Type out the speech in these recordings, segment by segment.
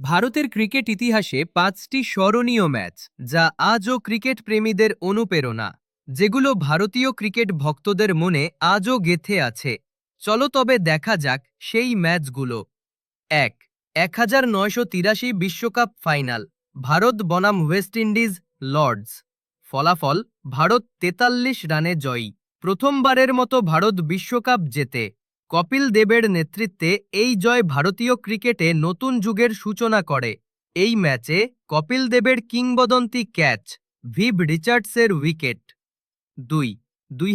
ভারতের ক্রিকেট ইতিহাসে পাঁচটি স্মরণীয় ম্যাচ, যা আজও ক্রিকেট প্রেমীদের অনুপ্রেরণা, যেগুলো ভারতীয় ক্রিকেট ভক্তদের মনে আজও গেথে আছে। চলো তবে দেখা যাক সেই ম্যাচগুলো। এক এক হাজার নয়শো তিরাশি বিশ্বকাপ ফাইনাল, ভারত বনাম ওয়েস্ট ইন্ডিজ, লর্ডস। ফলাফল, ভারত তেতাল্লিশ রানে জয়ী, প্রথমবারের মতো ভারত বিশ্বকাপ জেতে। কপিল দেবের নেতৃত্বে এই জয় ভারতীয় ক্রিকেটে নতুন যুগের সূচনা করে। এই ম্যাচে কপিল দেবের কিংবদন্তি ক্যাচ ভিভ রিচার্ডসের উইকেট। দুই দুই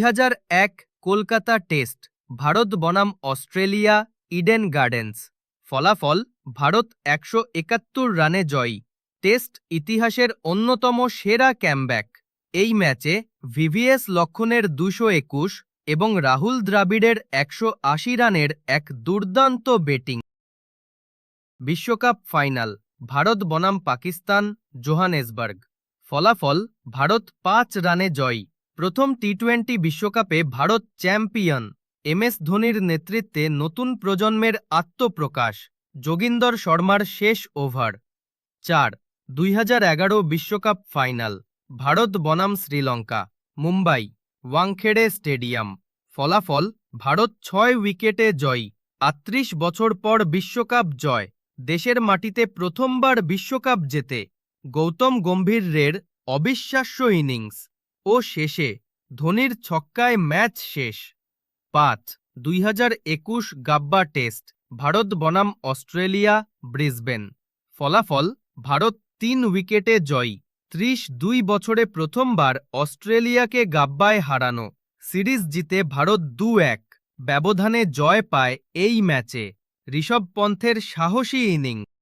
কলকাতা টেস্ট, ভারত বনাম অস্ট্রেলিয়া, ইডেন গার্ডেন্স। ফলাফল, ভারত একশো একাত্তর রানে জয়ী। টেস্ট ইতিহাসের অন্যতম সেরা ক্যামব্যাক। এই ম্যাচে ভিভিএস লক্ষণের দুশো একুশ এবং রাহুল দ্রাবিড়ের একশো আশি রানের এক দুর্দান্ত ব্যাটিং। বিশ্বকাপ ফাইনাল, ভারত বনাম পাকিস্তান, জোহানেসবার্গ। ফলাফল, ভারত পাঁচ রানে জয়ী। প্রথম টি টোয়েন্টি বিশ্বকাপে ভারত চ্যাম্পিয়ন। এম এস ধোনির নেতৃত্বে নতুন প্রজন্মের আত্মপ্রকাশ। যোগিন্দর শর্মার শেষ ওভার। চার, দুই বিশ্বকাপ ফাইনাল, ভারত বনাম শ্রীলঙ্কা, মুম্বাই। ওয়াংখেড়ে স্টেডিয়াম। ফলাফল, ভারত ছয় উইকেটে জয়ী, আটত্রিশ বছর পর বিশ্বকাপ জয়, দেশের মাটিতে প্রথমবার বিশ্বকাপ জেতে, গৌতম গম্ভীরের অবিশ্বাস্য ইনিংস, ও শেষে ধোনির ছক্কায় ম্যাচ শেষ। পাঁচ, দুই হাজার একুশ গাব্বা টেস্ট, ভারত বনাম অস্ট্রেলিয়া, ব্রিসবেন। ফলাফল, ভারত তিন উইকেটে জয়ী ত্রিশ দুই বছরে প্রথমবার অস্ট্রেলিয়াকে গাব্বায় হারানো। সিরিজ জিতে ভারত দু এক। ব্যবধানে জয় পায় এই ম্যাচে। ঋষভ পন্থের সাহসী ইনিংস।